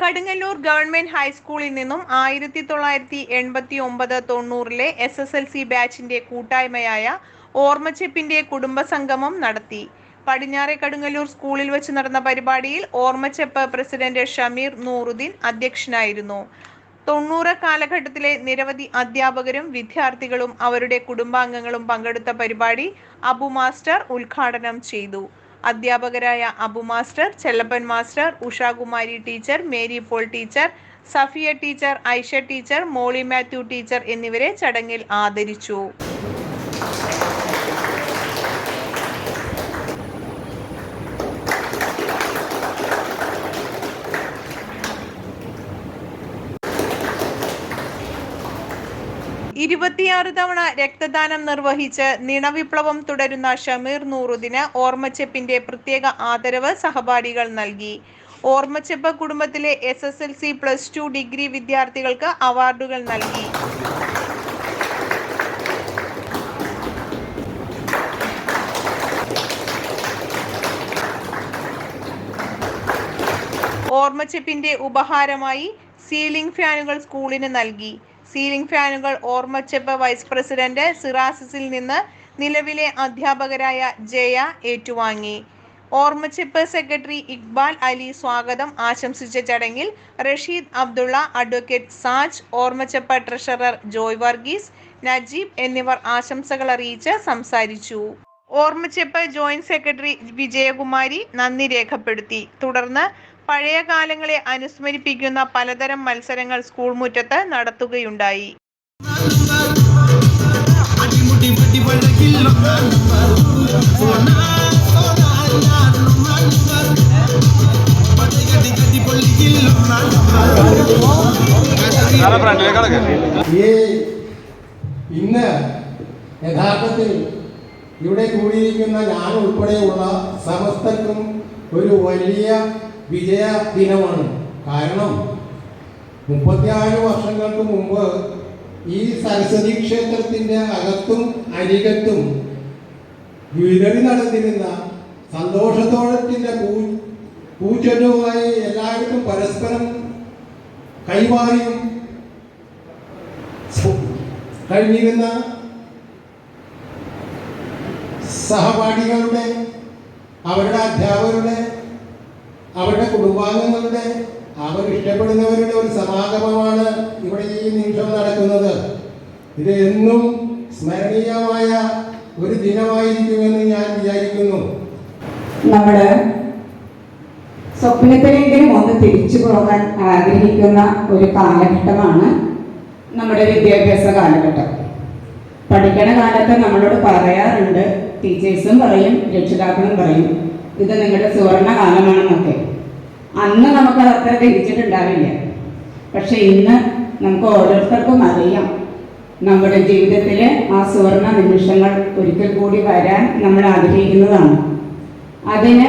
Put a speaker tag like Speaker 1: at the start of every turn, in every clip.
Speaker 1: Kadungallur government ഹൈസ്കൂളിൽ നിന്നും ആയിരത്തി തൊള്ളായിരത്തി എൺപത്തി ഒമ്പത് തൊണ്ണൂറിലെ എസ് എസ് എൽ സി ബാച്ചിന്റെ കൂട്ടായ്മയായ ഓർമ്മച്ചെപ്പിന്റെ കുടുംബസംഗമം നടത്തി. പടിഞ്ഞാറെ കടുങ്ങല്ലൂർ സ്കൂളിൽ വെച്ച് നടന്ന പരിപാടിയിൽ ഓർമ്മച്ചെപ്പ് പ്രസിഡന്റ് ഷമീർ നൂറുദ്ദീൻ അധ്യക്ഷനായിരുന്നു. തൊണ്ണൂറ് കാലഘട്ടത്തിലെ നിരവധി അധ്യാപകരും വിദ്യാർത്ഥികളും അവരുടെ കുടുംബാംഗങ്ങളും പങ്കെടുത്ത പരിപാടി അബു മാസ്റ്റർ ഉദ്ഘാടനം ചെയ്തു. അധ്യാപകരായ Abu master Chellappan master Ushakumari teacher Mary Paul teacher Safiya teacher Aisha teacher Molly Mathew teacher എന്നിവരെ ചടങ്ങിൽ ആദരിച്ചു. ഇരുപത്തിയാറ് തവണ രക്തദാനം നിർവഹിച്ച് നിണവിപ്ലവം തുടരുന്ന ഷമീർ നൂറുദിന് ഓർമ്മച്ചെപ്പിന്റെ പ്രത്യേക ആദരവ് സഹപാഠികൾ നൽകി. ഓർമ്മച്ചെപ്പ് കുടുംബത്തിലെ S S L C plus two degree വിദ്യാർത്ഥികൾക്ക് അവാർഡുകൾ നൽകി. ഓർമ്മച്ചെപ്പിന്റെ ഉപഹാരമായി സീലിംഗ് ഫാനുകൾ സ്കൂളിന് നൽകി. സീലിംഗ് ഫാനുകൾ ഓർമ്മച്ചെപ്പ് വൈസ് പ്രസിഡന്റ് സിറാസിസിൽ നിന്ന് നിലവിലെ അധ്യാപകരായ ജയ ഏറ്റുവാങ്ങി. ഓർമ്മച്ചെപ്പ് സെക്രട്ടറി ഇക്ബാൽ അലി സ്വാഗതം. ആശംസിച്ച ചടങ്ങിൽ റഷീദ് അബ്ദുള്ള അഡ്വക്കേറ്റ് സാജ് ഓർമ്മച്ചെപ്പ് ട്രഷറർ ജോയ് വർഗീസ് നജീബ് എന്നിവർ ആശംസകൾ അറിയിച്ച് സംസാരിച്ചു. ഓർമ്മച്ചെപ്പ് ജോയിന്റ് സെക്രട്ടറി വിജയകുമാരി നന്ദി രേഖപ്പെടുത്തി. തുടർന്ന് പഴയ കാലങ്ങളെ അനുസ്മരിപ്പിക്കുന്ന പലതരം മത്സരങ്ങൾ സ്കൂൾ മുറ്റത്ത് നടത്തുകയുണ്ടായി.
Speaker 2: ഇന്ന് യഥാർത്ഥത്തിൽ ഇവിടെ കൂടിയിരിക്കുന്ന ഞാൻ ഉൾപ്പെടെയുള്ള സമസ്തക്കും ഒരു വലിയ വിജയ ദിനമാണ് കാരണം മുപ്പത്തിയാറ് വർഷങ്ങൾക്ക് മുമ്പ് ഈ സരസ്വതി ക്ഷേത്രത്തിന്റെ അകത്തും അരികത്തും വിതറി നടന്നിരുന്ന സന്തോഷത്തോടത്തിന്റെ പൂ പൂച്ചൊല്ലുമായി എല്ലാവർക്കും പരസ്പരം കൈമാറിയും കഴിഞ്ഞിരുന്ന സഹപാഠികളുടെ അവരുടെ അധ്യാപകരുടെ അവരുടെ കുടുംബാംഗങ്ങളുടെ അവർ ഇഷ്ടപ്പെടുന്നവരുടെ ഒരു സമാഗമമാണ് ഇവിടെ ഈ നിമിഷം നടക്കുന്നത്. ഇത് എന്നും സ്മരണീയമായ ഒരു ദിനമായിരിക്കുമെന്ന് ഞാൻ വിചാരിക്കുന്നു.
Speaker 3: നമ്മൾ സ്വപ്നത്തിലെങ്കിലും ഒന്ന് തിരിച്ചു പോകാൻ ആഗ്രഹിക്കുന്ന ഒരു കാലഘട്ടമാണ് നമ്മുടെ വിദ്യാഭ്യാസ കാലഘട്ടം. പഠിക്കണ കാലത്ത് നമ്മളോട് പറയാറുണ്ട് ടീച്ചേഴ്സും പറയും രക്ഷിതാക്കളും പറയും. ഇത് നിങ്ങളുടെ സുവർണ കാലമാണെന്നൊക്കെ അന്ന് നമുക്ക് അത്ര തിരിച്ചിട്ടുണ്ടാവില്ല പക്ഷെ ഇന്ന് നമുക്ക് ഓരോരുത്തർക്കും അറിയാം. നമ്മുടെ ജീവിതത്തിലെ ആ സുവർണ നിമിഷങ്ങൾ ഒരിക്കൽ കൂടി വരാൻ നമ്മൾ ആഗ്രഹിക്കുന്നതാണ്. അതിന്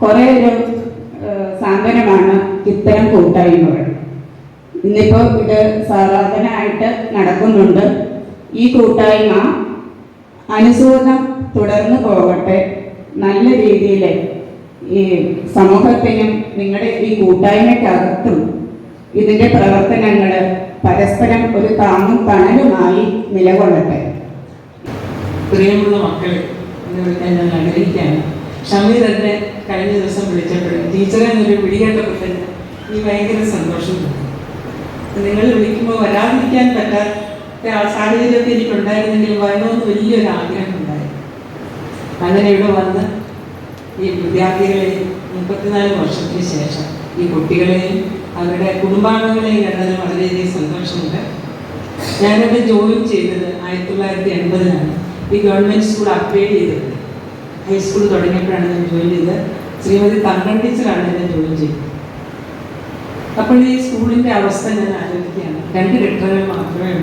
Speaker 3: കുറേ ഒരു സാന്ത്വനമാണ് ഇത്തരം കൂട്ടായ്മകൾ. ഇന്നിപ്പോൾ ഇത് സാധാരണയായിട്ട് നടക്കുന്നുണ്ട്. ഈ കൂട്ടായ്മ അനുസൂതം തുടർന്നു പോകട്ടെ നല്ല രീതിയിൽ ഈ സമൂഹത്തിനും നിങ്ങളുടെ ഈ കൂട്ടായ്മയ്ക്കകത്തും ഇതിന്റെ പ്രവർത്തനങ്ങൾ പരസ്പരം ഒരു താങ്ങും തണലുമായി നിലകൊള്ളട്ടെ.
Speaker 4: പ്രിയമുള്ള മക്കളെ എന്ന് വിളിക്കാൻ ഞാൻ ആഗ്രഹിക്കുകയാണ്. ഷമീർ എന്നെ കഴിഞ്ഞ ദിവസം വിളിച്ചപ്പോൾ ടീച്ചറെ എന്നൊരു വിളിക്കേണ്ടപ്പോൾ തന്നെ ഈ ഭയങ്കര സന്തോഷം നിങ്ങൾ വിളിക്കുമ്പോൾ വരാതിരിക്കാൻ പറ്റാത്ത സാഹചര്യമൊക്കെ എനിക്കുണ്ടായിരുന്നെങ്കിൽ വരണമെന്ന് വലിയൊരു ആഗ്രഹം. അങ്ങനെ ഇവിടെ വന്ന് ഈ വിദ്യാർത്ഥികളെയും മുപ്പത്തിനാല് വർഷത്തിന് ശേഷം ഈ കുട്ടികളെയും അവരുടെ കുടുംബാംഗങ്ങളെയും കണ്ടതിൽ വളരെയധികം സന്തോഷമുണ്ട്. ഞാനിവിടെ ജോയിൻ ചെയ്തത് ആയിരത്തി തൊള്ളായിരത്തി എൺപതിലാണ്. ഈ ഗവൺമെന്റ് സ്കൂൾ അപ്ഗ്രേഡ് ചെയ്തത് ഹൈസ്കൂൾ തുടങ്ങിയപ്പോഴാണ് ഞാൻ ജോയിൻ ചെയ്തത്. ശ്രീമതി തങ്കൺ ടീച്ചറാണ് എന്നെ ജോയിൻ ചെയ്തത്. അപ്പോൾ ഈ സ്കൂളിന്റെ അവസ്ഥ ഞാൻ ആലോചിക്കുകയാണ്. രണ്ട് കെട്ടിടങ്ങൾ മാത്രമേ